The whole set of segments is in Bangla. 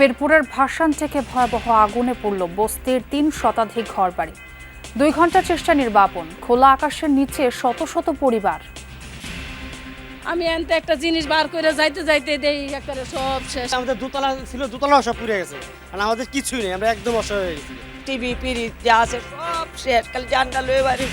বীরপুরের ভাসান থেকে ভয়াবহ আগুনে পড়ল বস্তির তিন শতাধিক ঘরবাড়ি। দুই ঘণ্টা চেষ্টা নির্বাপন খোলা আকাশের নিচে শত শত পরিবার। আমি এনতে একটা জিনিস বার করে যাইতে যাইতে দেই একেবারে সব শেষ। আমাদের দোতলা ছিল দোতলা সব পুড়ে গেছে। আর আমাদের কিছুই নেই আমরা একদম অসহায় হয়ে গেছি। টিভি পিড়ি যা আছে সব শেষ খালি জানটা লয়ে বাড়ি।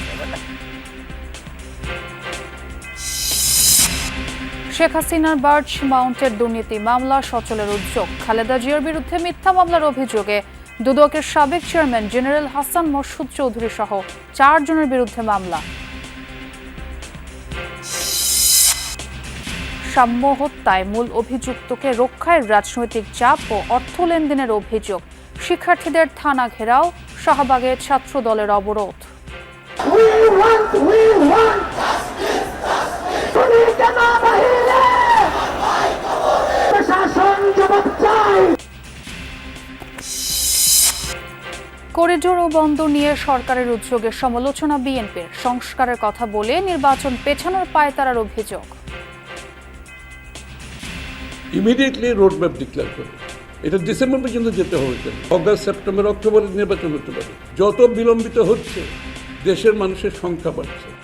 শেখ হাসিনার বার্চ মাউন্টের দুর্নীতি মামলা, সচলের উদ্যোগ খালেদা জিয়ার বিরুদ্ধে মিথ্যা মামলার অভিযোগে দুদকের সাবেক চেয়ারম্যান জেনারেল হাসান মসুদ চৌধুরী সহ চারজনের বিরুদ্ধে মামলা। সাম্য হত্যায় মূল অভিযুক্তকে রক্ষায় রাজনৈতিক চাপ ও অর্থ লেনদেনের অভিযোগ। শিক্ষার্থীদের থানা ঘেরাও শাহবাগে ছাত্র দলের অবরোধ করিডোর ও বন্দর নিয়ে সরকারের উদ্যোগের সমালোচনা বিএনপির। সংস্কারের কথা বলে নির্বাচন পেছানোর পায় তারার অভিযোগ। ইমিডিয়েটলি রোড ম্যাপ ডিক্লেয়ার করে। এটা ডিসেম্বর পর্যন্ত যেতে হবে অগাস্ট সেপ্টেম্বর অক্টোবরে নির্বাচন হতে পারে। যত বিলম্বিত হচ্ছে, দেশের মানুষের সংখ্যা বাড়ছে।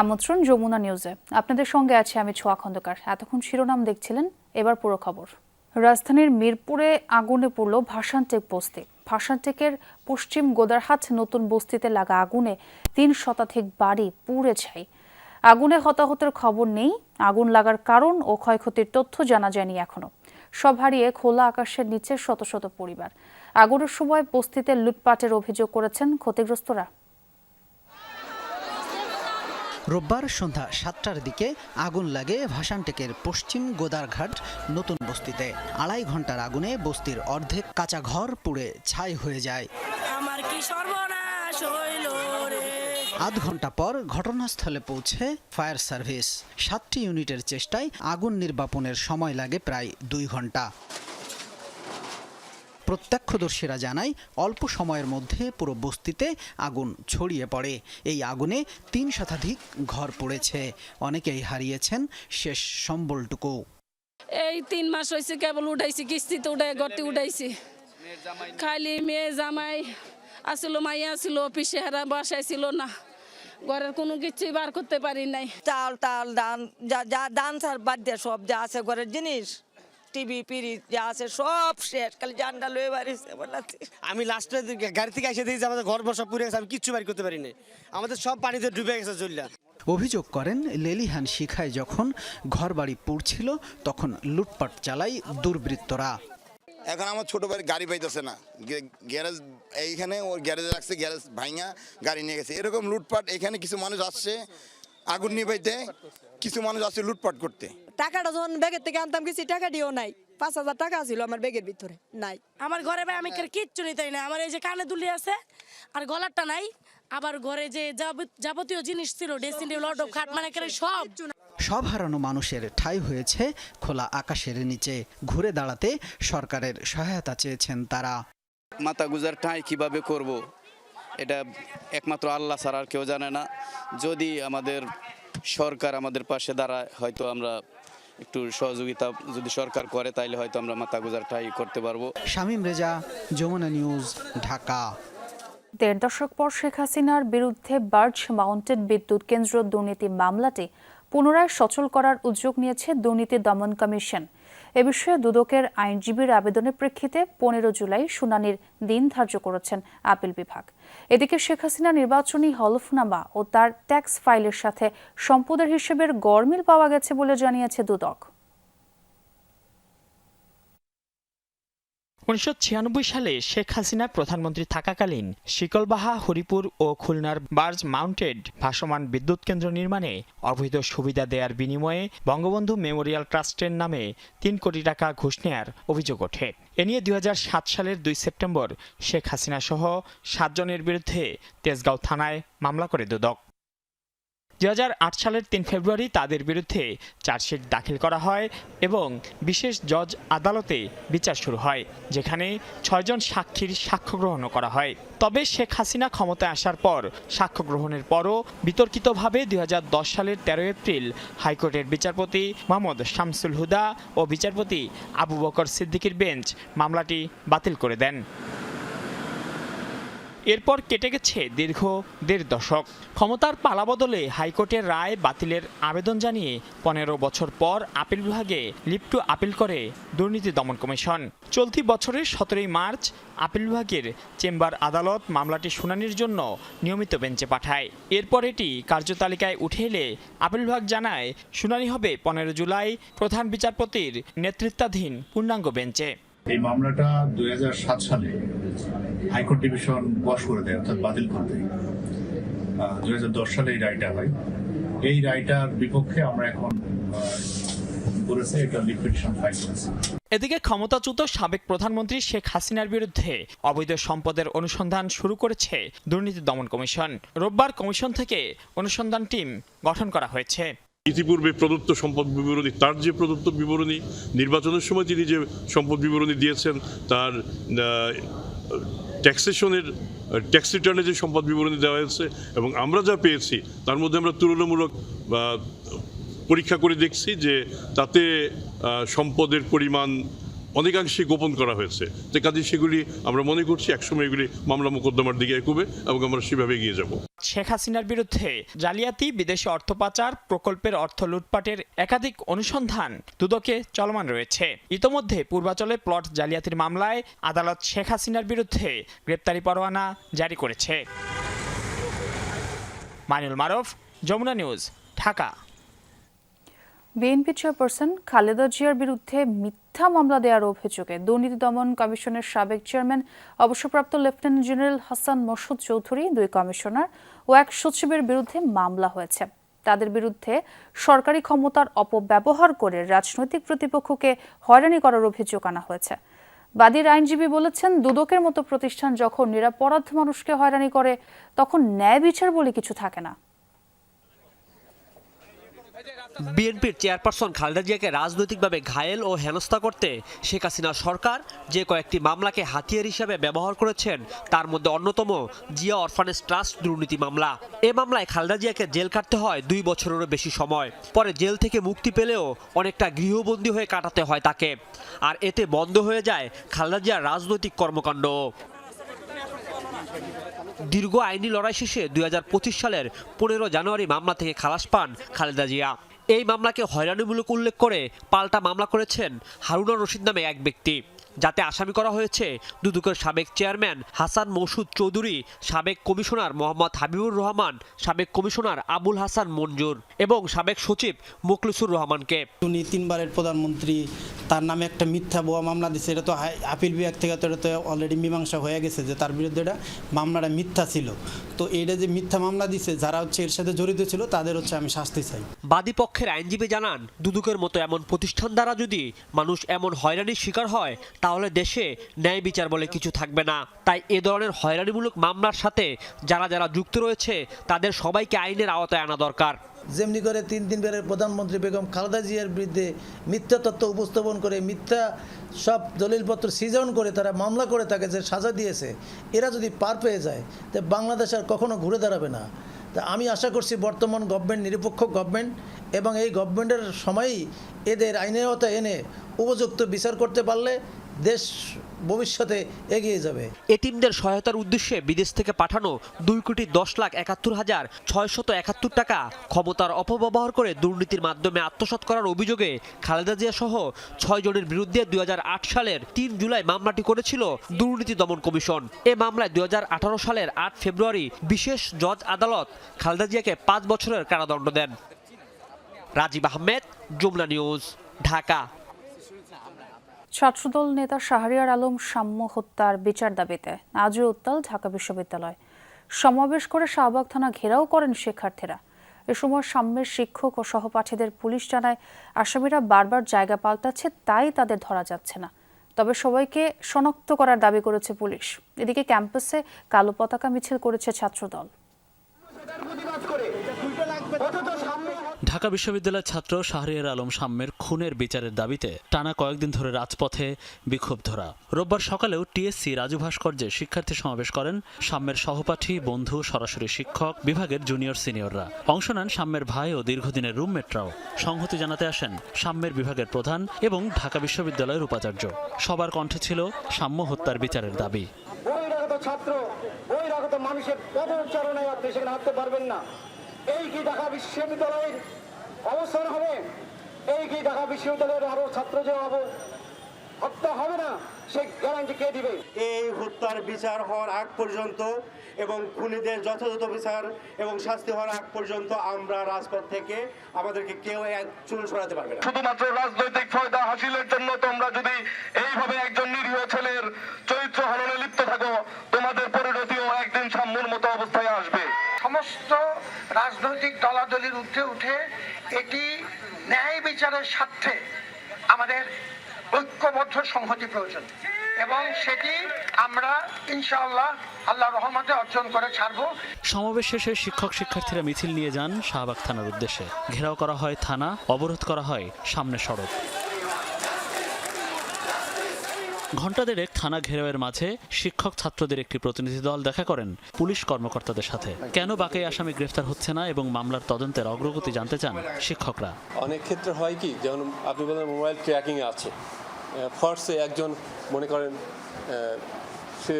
আমন্ত্রণ যমুনা নিউজে। আপনাদের সঙ্গে আছে আমি ছোয়া খন্দকার। এতক্ষণ শিরোনাম দেখছিলেন, এবার পুরো খবর। রাজধানীর মিরপুরে আগুনে পড়ল ভাসানটেক বস্তি। ভাসানটেকের পশ্চিম গোদারহাট নতুন বস্তিতে লাগা আগুনে তিন শতাধিক বাড়ি পুড়ে ছাই। আগুনে হতাহতের খবর নেই, আগুন লাগার কারণ ও ক্ষয়ক্ষতির তথ্য জানা যায়নি এখনও। সব হারিয়ে খোলা আকাশের নিচে শত শত পরিবার। আগুনের সময় বস্তিতে লুটপাটের অভিযোগ করেছেন ক্ষতিগ্রস্তরা। রোববার সন্ধ্যা সাতটার দিকে আগুন লাগে ভাসানটেকের পশ্চিম গোদারঘাট নতুন বস্তিতে। আড়াই ঘণ্টার আগুনে বস্তির অর্ধেক কাঁচা ঘর পুড়ে ছাই হয়ে যায়। আমার কি সর্বনাশ হইল আধ ঘণ্টা পর ঘটনাস্থলে পৌঁছে ফায়ার সার্ভিস। সাতটি ইউনিটের চেষ্টায় আগুন নির্বাপনের সময় লাগে প্রায় দুই ঘণ্টা। প্রত্যক্ষদর্শীরা জানায় অল্প সময়ের মধ্যে পুরো বস্তিতে আগুন ছড়িয়ে পড়ে। এই আগুনে তিন শতাধিক ঘর পড়েছে। অনেকেই হারিয়েছেন শেষ সম্বলটুকু। এই তিন মাস হয়েছে কেবল উঠাইছি কিস্তিতে উঠাই গর্তে উঠাইছি। খালি মেয়ে জামাই আসলো মাইয়া আসলো অফিসে হারা বাসায় ছিল না। ঘরের কোনো কিছুই বার করতে পারি নাই। চাল টাল দান যা যা দান সার বাদ দিয়ে সব যা আছে ঘরের জিনিস। টিভি পিড়ি যা আছে সব শেষ। খালি জানটা লয়ে বাড়ি বলাচ্ছি আমি লাস্টে গাড়ি থেকে এসে যে আমাদের ঘর বর সব পুড়ে গেছে আমি কিচ্ছু বাড়ি করতে পারি না আমাদের সব পানিতে ডুবে গেছে চললা অভিযোগ করেন লেলিহান শিখায় যখন ঘরবাড়ি পুড়ছিল তখন লুটপাট চালায় দুর্বৃত্তরা। এখন আমার ছোট ভাইয়ের গাড়ি পাইতেছে না। গ্যারেজ এইখানে ওর গ্যারেজে রাখছে গ্যারেজ ভাঙা গাড়ি নিয়ে গেছে। এরকম লুটপাট এখানে কিছু মানুষ আসছে আগুন নিয়ে পাইতে কিছু মানুষ আসছে লুটপাট করতে। টাকাটা যখন ব্যাগের থেকে আনতাম কিছু টাকা দিও নাই। পাঁচ হাজার টাকা ছিল আমার ব্যাগের ভিতরে নাই। আমার ঘরে ভাই আমি কিচ্ছু নিতেই না। আমার এই যে কানে দুলি আছে আর গলারটা নাই আবার ঘরে যে যাবতীয় জিনিস ছিল ড্রেসিং টেবিল অটো খাট মানে সব। সব হারানো মানুষের ঠাঁই হয়েছে খোলা আকাশের নিচে। ঘুরে দাঁড়াতে সরকারের সহায়তা চেয়েছেন তারা। মাথা গুজার ঠাঁই কীভাবে করব? এটা একমাত্র আল্লাহ ছাড়া আর কেউ জানে না। যদি আমাদের সরকার আমাদের পাশে দাঁড়ায় হয়তো আমরা একটু সহযোগিতা যদি সরকার করে তাইলে হয়তো আমরা মাথা গুজারটাই ঠাঁই করতে পারব। শামীম রেজা যমুনা নিউজ ঢাকা। দেড় দশক পর শেখ হাসিনার বিরুদ্ধে বার্জ মাউন্টেড বিদ্যুৎ কেন্দ্র দুর্নীতি মামলাটি পুনরায় সচল করার উদ্যোগ নিয়েছে দুর্নীতি দমন কমিশন। এ বিষয়ে দুদকের আইনজীবীর আবেদনের প্রেক্ষিতে পনেরো জুলাই শুনানির দিন ধার্য করেছেন আপিল বিভাগ। এদিকে শেখ হাসিনা নির্বাচনী হলফনামা ও তার ট্যাক্স ফাইলের সাথে সম্পদের হিসেবের গরমিল পাওয়া গেছে বলে জানিয়েছে দুদক। উনিশশো ছিয়ানব্বই সালে শেখ হাসিনা প্রধানমন্ত্রী থাকাকালীন শিকলবাহা, হরিপুর ও খুলনার বার্জ মাউন্টেড ভাসমান বিদ্যুৎ কেন্দ্র নির্মাণে অবৈধ সুবিধা দেওয়ার বিনিময়ে বঙ্গবন্ধু মেমোরিয়াল ট্রাস্টের নামে তিন কোটি টাকা ঘুষ নেয়ার অভিযোগ ওঠে। এ নিয়ে দু হাজার সাত সালের দুই সেপ্টেম্বর শেখ হাসিনা সহ সাতজনের বিরুদ্ধে তেজগাঁও থানায় মামলা করে দুদক। দুই হাজার আট সালের তিন ফেব্রুয়ারি তাদের বিরুদ্ধে চার্জশিট দাখিল করা হয় এবং বিশেষ জজ আদালতে বিচার শুরু হয়, যেখানে ছয়জন সাক্ষীর সাক্ষ্য গ্রহণও করা হয়। তবে শেখ হাসিনা ক্ষমতায় আসার পর সাক্ষ্য গ্রহণের পরও বিতর্কিতভাবে দুই হাজার দশ সালের তেরো এপ্রিল হাইকোর্টের বিচারপতি মোহাম্মদ শামসুল হুদা ও বিচারপতি আবু বকর সিদ্দিকির বেঞ্চ মামলাটি বাতিল করে দেন। এরপর কেটে গেছে দীর্ঘ দেড় দশক। ক্ষমতার পালাবদলে হাইকোর্টের রায় বাতিলের আবেদন জানিয়ে পনেরো বছর পর আপিল বিভাগে লিপ্টু আপিল করে দুর্নীতি দমন কমিশন। চলতি বছরের সতেরোই মার্চ আপিল বিভাগের চেম্বার আদালত মামলাটি শুনানির জন্য নিয়মিত বেঞ্চে পাঠায়। এরপর এটি কার্যতালিকায় উঠে এলে আপিল বিভাগ জানায়, শুনানি হবে পনেরো জুলাই প্রধান বিচারপতির নেতৃত্বাধীন পূর্ণাঙ্গ বেঞ্চে। এই মামলাটা দুই সালে হাইকোর্ট ডিভিশন বশ করে দেয়, অর্থাৎ বাতিল করে দেয়। দুই সালে এই রায়টা হয়। এই রায়টার বিপক্ষে আমরা এখন করেছে এটা লিকুইডেশন ফাইল করেছে এদিকে ক্ষমতাচ্যুত সাবেক প্রধানমন্ত্রী শেখ হাসিনার বিরুদ্ধে অবৈধ সম্পদের অনুসন্ধান শুরু করেছে দুর্নীতি দমন কমিশন। রোববার কমিশন থেকে অনুসন্ধান টিম গঠন করা হয়েছে। ইতিপূর্বে প্রদত্ত সম্পদ বিবরণী, তার যে প্রদত্ত বিবরণী, নির্বাচনের সময় তিনি যে সম্পদ বিবরণী দিয়েছেন, তার ট্যাক্সেশনের ট্যাক্স রিটার্নে যে সম্পদ বিবরণী দেওয়া হয়েছে, এবং আমরা যা পেয়েছি, তার মধ্যে আমরা তুলনামূলক পরীক্ষা করে দেখছি যে তাতে সম্পদের পরিমাণ অনেকাংশে গোপন করা হয়েছে। যে কাজে সেগুলি আমরা মনে করছি, একসময় এগুলি মামলা মোকদ্দমার দিকে এগোবে এবং আমরা সেভাবে এগিয়ে যাব। শেখ হাসিনার বিরুদ্ধে জালিয়াতি, বিদেশে অর্থ পাচার প্রকল্পের অর্থ লুটপাটের একাধিক অনুসন্ধান দুদকে চলমান রয়েছে। ইতোমধ্যে পূর্বাচলে প্লট জালিয়াতির মামলায় আদালত শেখ হাসিনার বিরুদ্ধে গ্রেপ্তারি পরোয়ানা জারি করেছে। Mainul Maruf, Jamuna news, Dhaka. BNP chairperson Khaleda জিয়ার বিরুদ্ধে মিথ্যা মামলা দেওয়ার অভিযোগে দুর্নীতি দমন কমিশনের সাবেক চেয়ারম্যান, অবসরপ্রাপ্ত লেফটেন্যান্ট জেনারেল হাসান মসুদ চৌধুরী, দুই কমিশনার ও এক সচিবের বিরুদ্ধে মামলা হয়েছে। তাদের বিরুদ্ধে সরকারি ক্ষমতার অপব্যবহার করে রাজনৈতিক প্রতিপক্ষকে হয়রানি করার অভিযোগ আনা হয়েছে। বাদীর আইনজীবী বলেছেন, দুদকের মতো প্রতিষ্ঠান যখন নিরাপরাধ মানুষকে হয়রানি করে, তখন ন্যায় বিচার বলে কিছু থাকে না। বিএনপির চেয়ারপারসন খালেদা জিয়াকে রাজনৈতিকভাবে ঘায়েল ও হেনস্থা করতে শেখ হাসিনা সরকার যে কয়েকটি মামলাকে হাতিয়ার হিসেবে ব্যবহার করেছেন, তার মধ্যে অন্যতম জিয়া অরফানেজ ট্রাস্ট দুর্নীতি মামলা। এ মামলায় খালেদা জিয়াকে জেল কাটতে হয় দুই বছরেরও বেশি সময়। পরে জেল থেকে মুক্তি পেলেও অনেকটা গৃহবন্দী হয়ে কাটাতে হয় তাকে। আর এতে বন্ধ হয়ে যায় খালেদা জিয়ার রাজনৈতিক কর্মকাণ্ড। দীর্ঘ আইনি লড়াই শেষে দুই হাজার পঁচিশ সালের পনেরো জানুয়ারি মামলা থেকে খালাস পান খালেদা জিয়া। এই মামলাকে হয়রানিমূলক উল্লেখ করে পাল্টা মামলা করেছেন হারুনা রশিদ নামে এক ব্যক্তি। যাতে আসামি করা হয়েছে। দুদকের সাবেক চেয়ারম্যান হাসান মৌসুদ চৌধুরী সাবেক কমিশনার মোহাম্মদ হাবিবুর রহমান সাবেক কমিশনার আবুল হাসান মঞ্জুর এবং সাবেক সচিব মুখলিসুর রহমানকে। উনি তিনবারের প্রধানমন্ত্রী তার নামে একটা মিথ্যা বোয়া মামলা দিচ্ছে এটা তো আপিল বিভাগ থেকে তো এটা তো অলরেডি মীমাংসা হয়ে গেছে যে তার বিরুদ্ধে এটা মামলাটা মিথ্যা ছিল। তো এটা যে মিথ্যা মামলা দিচ্ছে যারা হচ্ছে এর সাথে জড়িত ছিল তাদের হচ্ছে আমি শাস্তি চাই। বাদী পক্ষের আইনজীবী জানান দুদুকের মতো এমন প্রতিষ্ঠান দ্বারা যদি মানুষ এমন হয়রানির শিকার হয় তাহলে দেশে ন্যায় বিচার বলে কিছু থাকবে না। তাই এ ধরনের হয়রানিমূলক মামলার সাথে যারা যারা যুক্ত রয়েছে, তাদের সবাইকে আইনের আওতায় আনা দরকার। যেমনি করে তিন তিনবারের প্রধানমন্ত্রী বেগম খালেদা জিয়ার বিরুদ্ধে মিথ্যা তথ্য উপস্থাপন করে, মিথ্যা সব দলিলপত্র সৃজন করে তারা মামলা করে তাকে যে সাজা দিয়েছে, এরা যদি পার পেয়ে যায়, তো বাংলাদেশ আর কখনো ঘুরে দাঁড়াবে না। তা আমি আশা করছি বর্তমান গভর্নমেন্ট, নিরপেক্ষ গভর্নমেন্ট এবং এই গভর্নমেন্টের সময়ই এদের আইনের আওতায় এনে উপযুক্ত বিচার করতে পারলে দেশ ভবিষ্যতে এগিয়ে যাবে। এটিমদের সহায়তার উদ্দেশ্যে বিদেশ থেকে পাঠানো দুই কোটি দশ লাখ একাত্তর হাজার ছয়শত একাত্তর টাকা ক্ষমতার অপব্যবহার করে দুর্নীতির মাধ্যমে আত্মসাৎ করার অভিযোগে খালেদা জিয়া সহ ছয় জনের বিরুদ্ধে দুই হাজার আট সালের তিন জুলাই মামলাটি করেছিল দুর্নীতি দমন কমিশন। এ মামলায় দুই হাজার আঠারো সালের আট ফেব্রুয়ারি বিশেষ জজ আদালত খালেদা জিয়াকে পাঁচ বছরের কারাদণ্ড দেন। রাজীব আহমেদ, যমুনা নিউজ, ঢাকা। ছাত্রদল নেতা শাহরিয়ার আলম সাম্য হত্যার বিচার দাবিতে আজও উত্তাল ঢাকা বিশ্ববিদ্যালয়। সমাবেশ করে শাহবাগ থানা ঘেরাও করেন শিক্ষার্থীরা। এ সময় সাম্যের শিক্ষক ও সহপাঠীদের পুলিশ জানায়, আসামিরা বারবার জায়গা পাল্টাচ্ছে, তাই তাদের ধরা যাচ্ছে না। তবে সবাইকে শনাক্ত করার দাবি করেছে পুলিশ। এদিকে ক্যাম্পাসে কালো পতাকা মিছিল করেছে ছাত্রদল। ঢাকা বিশ্ববিদ্যালয়ের ছাত্র শাহরিয়ার আলম সাম্যের খুনের বিচারের দাবিতে টানা কয়েকদিন ধরে রাজপথে বিক্ষোভ ধরা রোববার সকালেও টিএসসি রাজু ভাস্কর্যে শিক্ষার্থী সমাবেশ করেন সাম্যের সহপাঠী, বন্ধু, সরাসরি শিক্ষক বিভাগের জুনিয়র সিনিয়ররা। অংশ নেন সাম্যের ভাই ও দীর্ঘদিনের রুমমেটরাও। সংহতি জানাতে আসেন সাম্যের বিভাগের প্রধান এবং ঢাকা বিশ্ববিদ্যালয়ের উপাচার্য। সবার কণ্ঠে ছিল সাম্য হত্যার বিচারের দাবি। ছাত্র বহিরাগত মানুষের আপনি সেখানে পারবেন না। এই কি ঢাকা বিশ্ববিদ্যালয়ের অবস্থান হবে। এই কি ঢাকা বিশ্ববিদ্যালয়ের আরও ছাত্র যে হব? হত্যা হবে না সে গ্যারান্টি কে দিবে? এই হত্যার বিচার হওয়ার আগ পর্যন্ত এবং খুনিদের যথাযথ বিচার এবং শাস্তি হওয়ার আগ পর্যন্ত আমরা রাজপথ থেকে আমাদেরকে কেউ এক চুল সরাতে পারবে না। শুধুমাত্র রাজনৈতিক ফায়দা হাসিলের জন্য তোমরা যদি এইভাবে একজন নিরীহ ছেলের চরিত্র হননে লিপ্ত থাকো তোমাদের পরিণতিও একদিন সাম্যর মতো অবস্থায় আসবে। সমস্ত রাজনৈতিক দলাদলির ঊর্ধ্বে উঠে এটি ন্যায় বিচারের স্বার্থে আমাদের ঐক্যবদ্ধ সংহতি প্রয়োজন। এবং সেটি আমরা ইনশাআল্লাহ আল্লাহ রহমতে অর্জন করে ছাড়বো। সমাবেশ শেষে শিক্ষক শিক্ষার্থীরা মিছিল নিয়ে যান শাহবাগ থানার উদ্দেশ্যে। ঘেরাও করা হয় থানা, অবরোধ করা হয় সামনে সড়ক। ঘণ্টা দেড়েক থানা ঘেরাওয়ের মাঝে শিক্ষক ছাত্রদের একটি প্রতিনিধি দল দেখা করেন পুলিশ কর্মকর্তাদের সাথে। কেন বাকি আসামি গ্রেফতার হচ্ছে না এবং মামলার তদন্তের অগ্রগতি জানতে চান শিক্ষকরা? অনেক ক্ষেত্রে হয় কি, যেমন আপনি বলেন মোবাইল ট্র্যাকিং আছে। ফার্স্টে একজন মনে করেন সে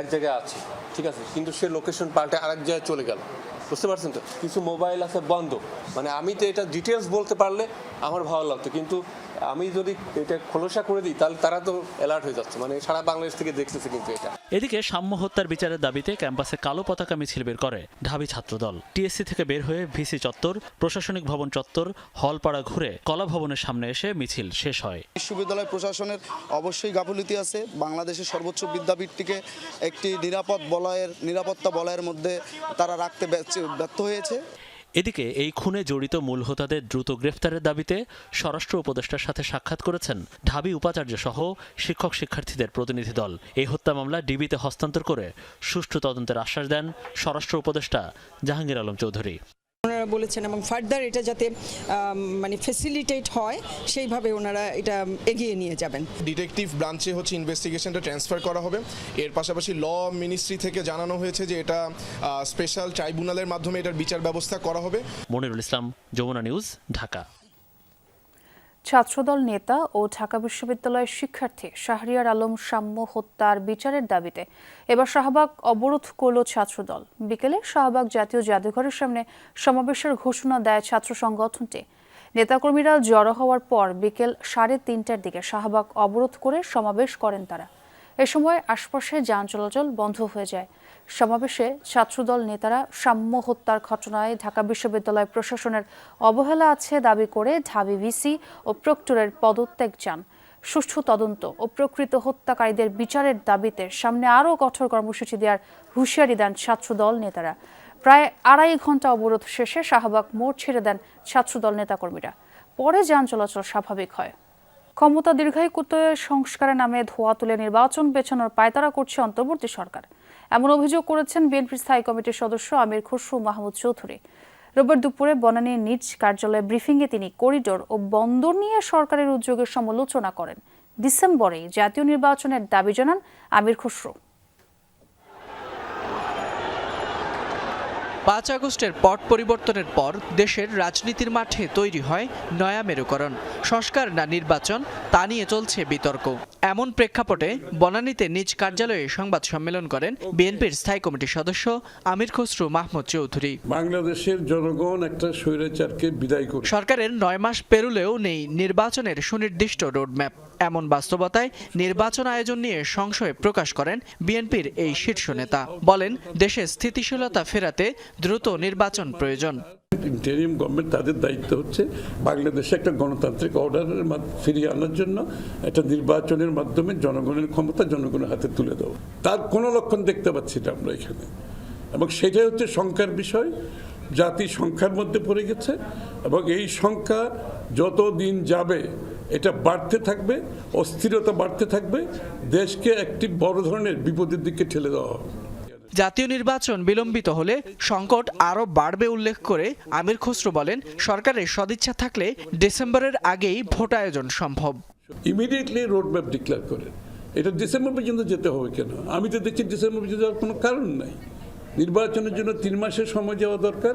এক জায়গায় আছে, ঠিক আছে, কিন্তু সে লোকেশন পাল্টে আরেক জায়গায় চলে গেল। বুঝতে পারছেন তো? কিছু মোবাইল আছে বন্ধ। মানে আমি তো এটা ডিটেলস বলতে পারলে আমার ভালো লাগতো, কিন্তু আমি যদি এটা খোলসা করে দিই তাহলে তারা তো অ্যালার্ট হয়ে যাচ্ছে। মানে সারা বাংলাদেশ থেকে দেখতেছে কিন্তু এটা। এদিকে সাম্য হত্যার বিচারের দাবিতে ক্যাম্পাসে কালো পতাকা মিছিল বের করে ঢাবি ছাত্রদল। টিএসসি থেকে বের হয়ে ভিসি চত্বর প্রশাসনিক ভবন চত্বর হলপাড়া ঘুরে কলা ভবনের সামনে এসে মিছিল শেষ হয়। বিশ্ববিদ্যালয় প্রশাসনের অবশ্যই গাফিলতি আছে। বাংলাদেশের সর্বোচ্চ বিদ্যাপীঠটিকে একটি নিরাপদ বলয়ের নিরাপত্তা বলয়ের মধ্যে তারা রাখতে ব্যর্থ- ব্যর্থ হয়েছে। এদিকে এই খুনে জড়িত মূল হোতাদের দ্রুত গ্রেফতারের দাবিতে স্বরাষ্ট্র উপদেষ্টার সাথে সাক্ষাৎ করেছেন ঢাবি উপাচার্য সহ শিক্ষক শিক্ষার্থীদের প্রতিনিধি দল। এই হত্যা মামলা ডিবিতে হস্তান্তর করে সুষ্ঠু তদন্তের আশ্বাস দেন স্বরাষ্ট্র উপদেষ্টা জাহাঙ্গীর আলম চৌধুরী। ওনারা বলেছেন এবং ফার্দার এটা যাতে মানে ফেসিলিটেট হয় সেইভাবে ওনারা এটা এগিয়ে নিয়ে যাবেন। ডিটেকটিভ ব্রাঞ্চে হচ্ছে ইনভেস্টিগেশনটা ট্রান্সফার করা হবে। এর পাশাপাশি ল মিনিস্ট্রি থেকে জানানো হয়েছে যে এটা স্পেশাল ট্রাইব্যুনালের মাধ্যমে এটার বিচার ব্যবস্থা করা হবে। মনিরুল ইসলাম যমুনা নিউজ ঢাকা। ছাত্রদল নেতা ও ঢাকা বিশ্ববিদ্যালয়ের শিক্ষার্থী শাহরিয়ার আলম সাম্য হত্যার বিচারের দাবিতে এবার শাহবাগ অবরোধ করল ছাত্রদল। বিকেলে শাহবাগ জাতীয় জাদুঘরের সামনে সমাবেশের ঘোষণা দেয় ছাত্র সংগঠনটি। নেতাকর্মীরা জড়ো হওয়ার পর বিকেল সাড়ে তিনটার দিকে শাহবাগ অবরোধ করে সমাবেশ করেন তারা। এ সময় আশপাশে যান চলাচল বন্ধ হয়ে যায়। সমাবেশে ছাত্রদল নেতারা সাম্য হত্যার ঘটনায় ঢাকা বিশ্ববিদ্যালয় প্রশাসনের অবহেলা আছে দাবি করে ঢাবি ভিসি ও প্রক্টরের পদত্যাগ চান। সুষ্ঠু তদন্ত ও প্রকৃত হত্যাকারীদের বিচারের দাবিতে সামনে আরও কঠোর কর্মসূচি দেওয়ার হুঁশিয়ারি দেন ছাত্রদল নেতারা। প্রায় আড়াই ঘণ্টা অবরোধ শেষে শাহবাগ মোড় ছেড়ে দেন ছাত্রদল নেতাকর্মীরা। পরে যান চলাচল স্বাভাবিক হয়। ক্ষমতা দীর্ঘায়িত সংস্কারের নামে ধোয়া তুলে নির্বাচন পেছানোর পায়তারা করছে অন্তর্বর্তী সরকার। এমন অভিযোগ করেছেন বিএনপির স্থায়ী কমিটির সদস্য আমির খসরু মাহমুদ চৌধুরী। রোববার দুপুরে বনানীর নিজ কার্যালয়ে ব্রিফিংয়ে তিনি করিডোর ও বন্দর নিয়ে সরকারের উদ্যোগের সমালোচনা করেন। ডিসেম্বরে জাতীয় নির্বাচনের দাবি জানান আমির খসরু। পাঁচ আগস্টের পট পরিবর্তনের পর দেশের রাজনীতির মাঠে তৈরি হয় নয়া মেরুকরণ। সংস্কার না নির্বাচন তা নিয়ে চলছে বিতর্ক। এমন প্রেক্ষাপটে বনানীতে নিজ কার্যালয়ে সংবাদ সম্মেলন করেন বিএনপির স্থায়ী কমিটির সদস্য আমির খসরু মাহমুদ চৌধুরী। বাংলাদেশের জনগণ একটা স্বৈরাচারকে বিদায় করে সরকারের নয় মাস পেরুলেও নেই নির্বাচনের সুনির্দিষ্ট রোডম্যাপ। এমন বাস্তবতায় নির্বাচন আয়োজন নিয়ে সংশয় প্রকাশ করেন বিএনপির এই শীর্ষ নেতা। বলেন দেশে স্থিতিশীলতা ফেরাতে দ্রুত নির্বাচন প্রয়োজন। গভর্নমেন্ট তাদের দায়িত্ব হচ্ছে বাংলাদেশে একটা গণতান্ত্রিক অর্ডারের ফিরিয়ে আনার জন্য একটা নির্বাচনের মাধ্যমে জনগণের ক্ষমতা জনগণের হাতে তুলে দেওয়া। তার কোনো লক্ষণ দেখতে পাচ্ছি না আমরা এখানে। এবং সেটাই হচ্ছে সংখ্যার বিষয়। জাতি সংখ্যার মধ্যে পড়ে গেছে এবং এই সংখ্যা যত দিন যাবে এটা বাড়তে থাকবে, অস্থিরতা বাড়তে থাকবে, দেশকে একটি বড় ধরনের বিপদের দিকে ঠেলে দেওয়া হবে। জাতীয় নির্বাচন বিলম্বিত হলে সংকট আরও বাড়বে উল্লেখ করে আমির খসরু বলেন, সরকারের সদিচ্ছা থাকলে ডিসেম্বরের আগেই ভোট আয়োজন সম্ভব। ইমিডিয়েটলি রোড ম্যাপ ডিক্লেয়ার করেন। এটা ডিসেম্বর পর্যন্ত যেতে হবে কেন? আমি তো দেখছি ডিসেম্বর পর্যন্ত যাওয়ার কোনো কারণ নাই। নির্বাচনের জন্য তিন মাসের সময় যাওয়া দরকার।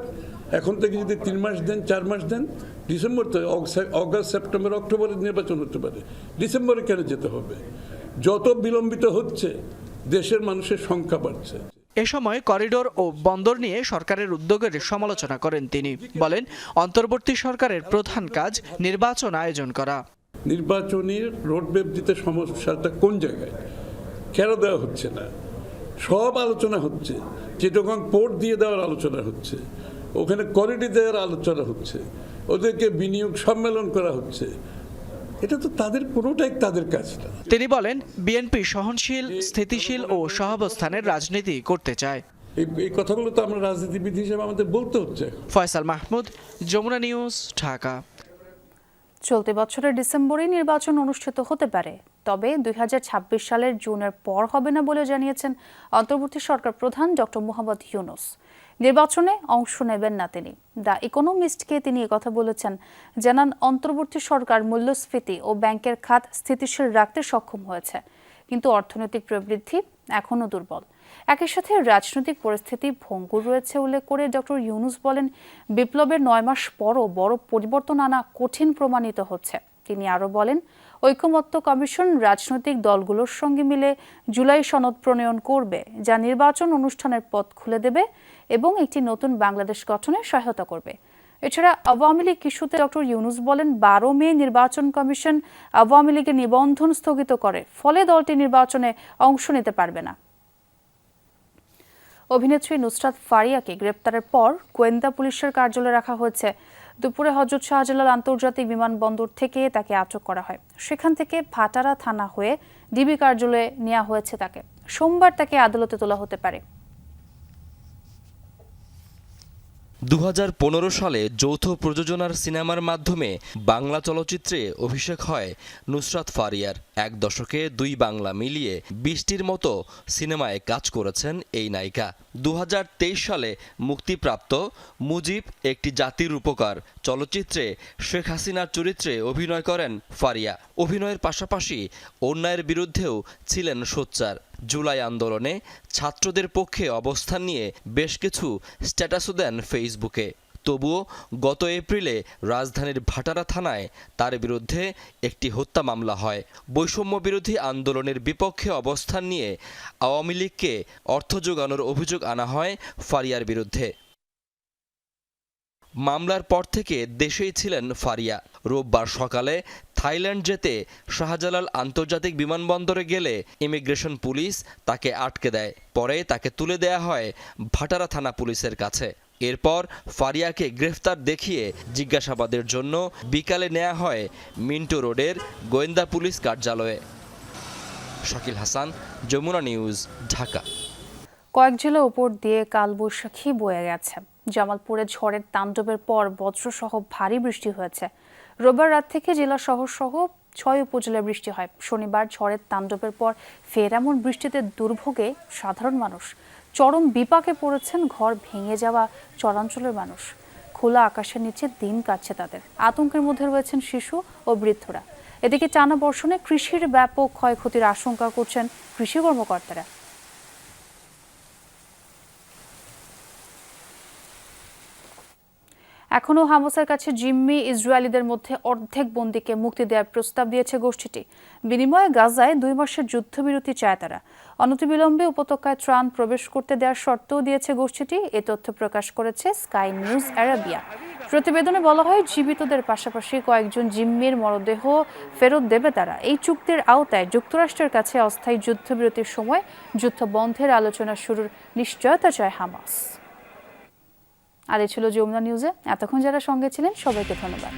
এখন থেকে যদি তিন মাস দেন, চার মাস দেন, ডিসেম্বর তো অগ- অগাস্ট, সেপ্টেম্বর অক্টোবরে নির্বাচন হতে পারে। ডিসেম্বরে কেন যেতে হবে? যত বিলম্বিত হচ্ছে, দেশের মানুষের সংখ্যা বাড়ছে। এ সময় করিডোর ও বন্দর নিয়ে সরকারের উদ্যোগের সমালোচনা করেন তিনি। বলেন, অন্তর্বর্তী সরকারের প্রধান কাজ নির্বাচন আয়োজন করা। নির্বাচনের রোডম্যাপ দিতে সমস্যাটা কোন জায়গায়? কেন দেওয়া হচ্ছে না? সব আলোচনা হচ্ছে। চিটগং পোর্ট দিয়ে দেওয়ার আলোচনা হচ্ছে। ওখানে করিডোর দেওয়ার আলোচনা হচ্ছে। ওদেরকে বিনিয়োগ সম্মেলন করা হচ্ছে। এটা তো তাদের কোনোটাই তাদের কাজ তিনি বলেন বিএনপি সহনশীল স্থিতিশীল ও সহাবস্থানের রাজনীতি করতে চায়। এই এই কথাগুলো তো আমরা রাজনীতিবিদ হিসেবে আমাদের বলতে হচ্ছে। ফয়সাল মাহমুদ যমুনা নিউজ ঢাকা। চলতি বছরের ডিসেম্বরেই নির্বাচন অনুষ্ঠিত হতে পারে তবে দুই হাজার ছাব্বিশ সালের জুনের পর হবে না বলে জানিয়েছেন অন্তর্বর্তী সরকার প্রধান ডক্টর মোহাম্মদ ইউনুস। নির্বাচনে অংশ নেবেন না তিনি। দ্য ইকোনমিস্টকে তিনি কথা বলেছেন, জানান, অন্তর্বর্তী সরকার মূল্যস্ফীতি ও ব্যাংকের খাত স্থিতিশীল রাখতে সক্ষম হয়েছে, কিন্তু অর্থনৈতিক প্রবৃদ্ধি এখনও দুর্বল। একই সাথে রাজনৈতিক পরিস্থিতি ভঙ্গুর রয়েছে উল্লেখ করে ডক্টর ইউনুস বলেন, বিপ্লবের নয় মাস পরও বড় পরিবর্তন আনা কঠিন প্রমাণিত হচ্ছে। তিনি আরও বলেন ঐকমত্য কমিশন রাজনৈতিক দলগুলোর সঙ্গে মিলে জুলাই সনদ প্রণয়ন করবে, যা নির্বাচন অনুষ্ঠানের পথ খুলে দেবে এবং একটি নতুন বাংলাদেশ গঠনে সহায়তা করবে। এছাড়া আওয়ামী লীগ ইস্যুতে ডক্টর ইউনুস বলেন, বারো মে নির্বাচন কমিশন আওয়ামী লীগের নিবন্ধন স্থগিত করে, ফলে দলটি নির্বাচনে অংশ নিতে পারবে না। অভিনেত্রী নুসরাত ফারিয়াকে গ্রেপ্তারের পর গোয়েন্দা পুলিশের কার্যালয়ে রাখা হয়েছে। দুপুরে হজরত শাহজালাল আন্তর্জাতিক বিমানবন্দর থেকে তাকে আটক করা হয়। সেখান থেকে ভাটারা থানা হয়ে ডিবি কার্যালয়ে নেওয়া হয়েছে তাকে। সোমবার তাকে আদালতে তোলা হতে পারে। দু হাজার পনেরো সালে যৌথ প্রযোজনার সিনেমার মাধ্যমে বাংলা চলচ্চিত্রে অভিষেক হয় নুসরাত ফারিয়ার। এক দশকে দুই বাংলা মিলিয়ে বিশটির মতো সিনেমায় কাজ করেছেন এই নায়িকা। দু হাজার তেইশ সালে মুক্তিপ্রাপ্ত মুজিব একটি জাতির উপকার চলচ্চিত্রে শেখ হাসিনার চরিত্রে অভিনয় করেন ফারিয়া। অভিনয়ের পাশাপাশি অন্যায়ের বিরুদ্ধেও ছিলেন সোচ্চার। জুলাই আন্দোলনে ছাত্রদের পক্ষে অবস্থান নিয়ে বেশ কিছু স্ট্যাটাসও দেন ফেসবুকে। তবুও গত এপ্রিলে রাজধানীর ভাটারা থানায় তার বিরুদ্ধে একটি হত্যা মামলা হয়। বৈষম্য বিরোধী আন্দোলনের বিপক্ষে অবস্থান নিয়ে আওয়ামী লীগকে অর্থ যোগানোর অভিযোগ আনা হয় ফারিয়ার বিরুদ্ধে। মামলার পর থেকে দেশেই ছিলেন ফারিয়া। রোববার সকালে থাইল্যান্ড যেতে শাহজালাল আন্তর্জাতিক বিমানবন্দরে গেলে ইমিগ্রেশন পুলিশ তাকে আটকে দেয়। পরে তাকে তুলে দেয়া হয় ভাটারা থানা পুলিশের কাছে। এরপর ফারিয়াকে গ্রেফতার দেখিয়ে জিজ্ঞাসাবাদের জন্য বিকালে নেওয়া হয় মিন্টো রোডের গোয়েন্দা পুলিশ কার্যালয়ে। শাকিল হাসান, যমুনা নিউজ, ঢাকা। কয়েক জেলা উপর দিয়ে কালবৈশাখী বয়ে গেছে। জামালপুরে ঝড়ের তাণ্ডবের পর বজ্রসহ ভারী বৃষ্টি হয়েছে। রোববার রাত থেকে জেলা শহর সহ ছয় উপজেলায় বৃষ্টি হয়। শনিবার ঝড়ের তাণ্ডবের পর ফের এমন বৃষ্টিতে দুর্ভোগে সাধারণ মানুষ। চরম বিপাকে পড়েছেন ঘর ভেঙে যাওয়া চরাঞ্চলের মানুষ। খোলা আকাশের নিচে দিন কাটছে তাদের। আতঙ্কের মধ্যে রয়েছেন শিশু ও বৃদ্ধরা। এদিকে টানা বর্ষণে কৃষির ব্যাপক ক্ষয়ক্ষতির আশঙ্কা করছেন কৃষি কর্মকর্তারা। এখনও হামাসের কাছে জিম্মি ইসরায়েলিদের মধ্যে অর্ধেক বন্দীকে মুক্তি দেওয়ার প্রস্তাব দিয়েছে গোষ্ঠীটি। বিনিময়ে গাজায় দুই মাসের যুদ্ধবিরতি চায় তারা। অনতিবিলম্বে উপত্যকায় ত্রাণ প্রবেশ করতে দেওয়ার শর্তও দিয়েছে গোষ্ঠীটি। এ তথ্য প্রকাশ করেছে স্কাই নিউজ অ্যারাবিয়া। প্রতিবেদনে বলা হয়, জীবিতদের পাশাপাশি কয়েকজন জিম্মির মরদেহ ফেরত দেবে তারা। এই চুক্তির আওতায় যুক্তরাষ্ট্রের কাছে অস্থায়ী যুদ্ধবিরতির সময় যুদ্ধ বন্ধের আলোচনা শুরুর নিশ্চয়তা চায় হামাস। আর এ ছিল যমুনা নিউজে। এতক্ষণ যারা সঙ্গে ছিলেন সবাইকে ধন্যবাদ।